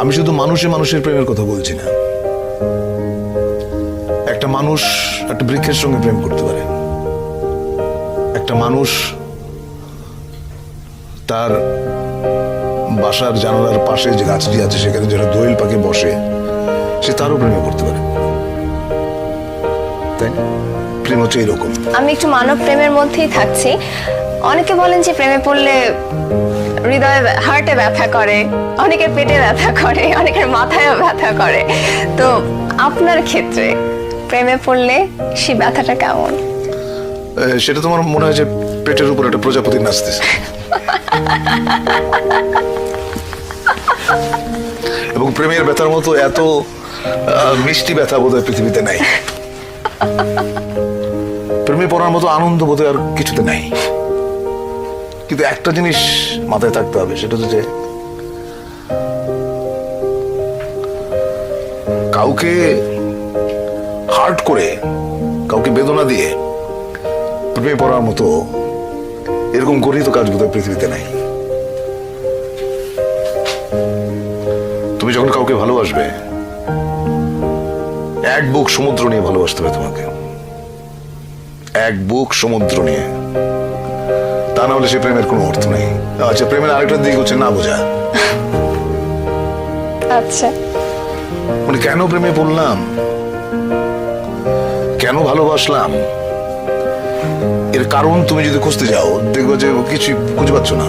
আমি শুধু মানুষে মানুষের প্রেমের কথা বলছি না। একটা মানুষ একটা বৃক্ষের সঙ্গে প্রেম করতে পারে। একটা মানুষ তার বাসার জানালার পাশে যে গাছটি আছে, সেখানে যেটা দোয়েল পাখি বসে, সে তারও প্রেমে করতে পারে। তাই প্রেম হচ্ছে এরকম। আমি একটু মানব প্রেমের মধ্যেই থাকছি। অনেকে বলেন যে প্রেমে পড়লে হৃদয়ে হার্টে ব্যথা করে, অনেকের পেটে ব্যথা করে, অনেকের মাথায়ও ব্যথা করে। তো আপনার ক্ষেত্রে প্রেমে পড়লে সে ব্যথাটা কেমন? সেটা তোমার মনে হয় যে পেটের উপর একটা প্রজাপতি নাচতেছে। এবং প্রেমের ব্যথার মতো এত মিষ্টি ব্যথা বোধহয় পৃথিবীতে নাই। প্রেমে পড়ার মতো আনন্দ বোধহয় আর কিছুতে নাই। কিন্তু একটা জিনিস মাথায় থাকতে হবে, সেটা হচ্ছে কাউকে হার্ট করে, কাউকে বেদনা দিয়ে প্রেমে পড়ার মতো এরকম গরিত কাজ বোধহয় পৃথিবীতে নাই। তুমি যখন কাউকে ভালোবাসবে, এক বুক সমুদ্র নিয়ে ভালোবাসতে হবে তোমাকে। এক বুক সমুদ্র নিয়ে। না হলে সে প্রেমের কোনো অর্থ নেই। আচ্ছা প্রেমের আরেকটা দিক হচ্ছে না বোঝা। আচ্ছা। মানে কেন প্রেমে পড়লাম? কেন ভালোবাসলাম? এর কারণ তুমি যদি খুঁজতে যাও দেখবে যে কিছু খুঁজে পাচ্ছ না।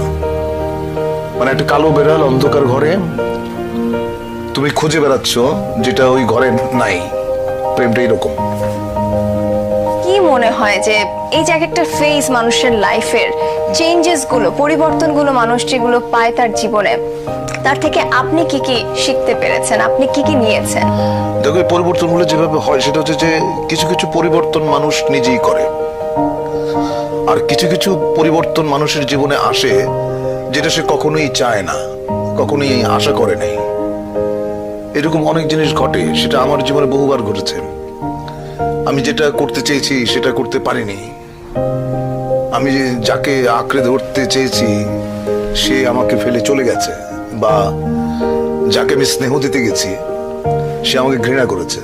মানে একটা কালো বেড়াল অন্ধকার ঘরে তুমি খুঁজে বেড়াচ্ছ যেটা ওই ঘরে নাই। প্রেমটা এরকম। কি মনে হয় যে এই যে একটা ফেজ মানুষের লাইফের চেঞ্জেসগুলো পরিবর্তনগুলো মানুষ যেগুলো পায় তার জীবনে, তার থেকে আপনি কি কি শিখতে পেরেছেন? আপনি কি কি নিয়েছেন? দেখো, এই পরিবর্তনগুলো যেভাবে হয়, সেটা হচ্ছে যে কিছু কিছু পরিবর্তন মানুষ নিজেই করে। আর কিছু কিছু পরিবর্তন মানুষের জীবনে আসে, যেটা সে কখনোই চায় না, কখনোই আশা করে নাই। এরকম অনেক জিনিস ঘটে, সেটা আমার জীবনে বহুবার ঘটেছে। আমি যেটা করতে চেয়েছি, সেটা করতে পারিনি। আমি যাকে আঁকড়ে ধরতে চেয়েছি, সে আমাকে ফেলে চলে গেছে বা যাকে আমি স্নেহ দিতে গেছি, সে আমাকে ঘৃণা করেছে।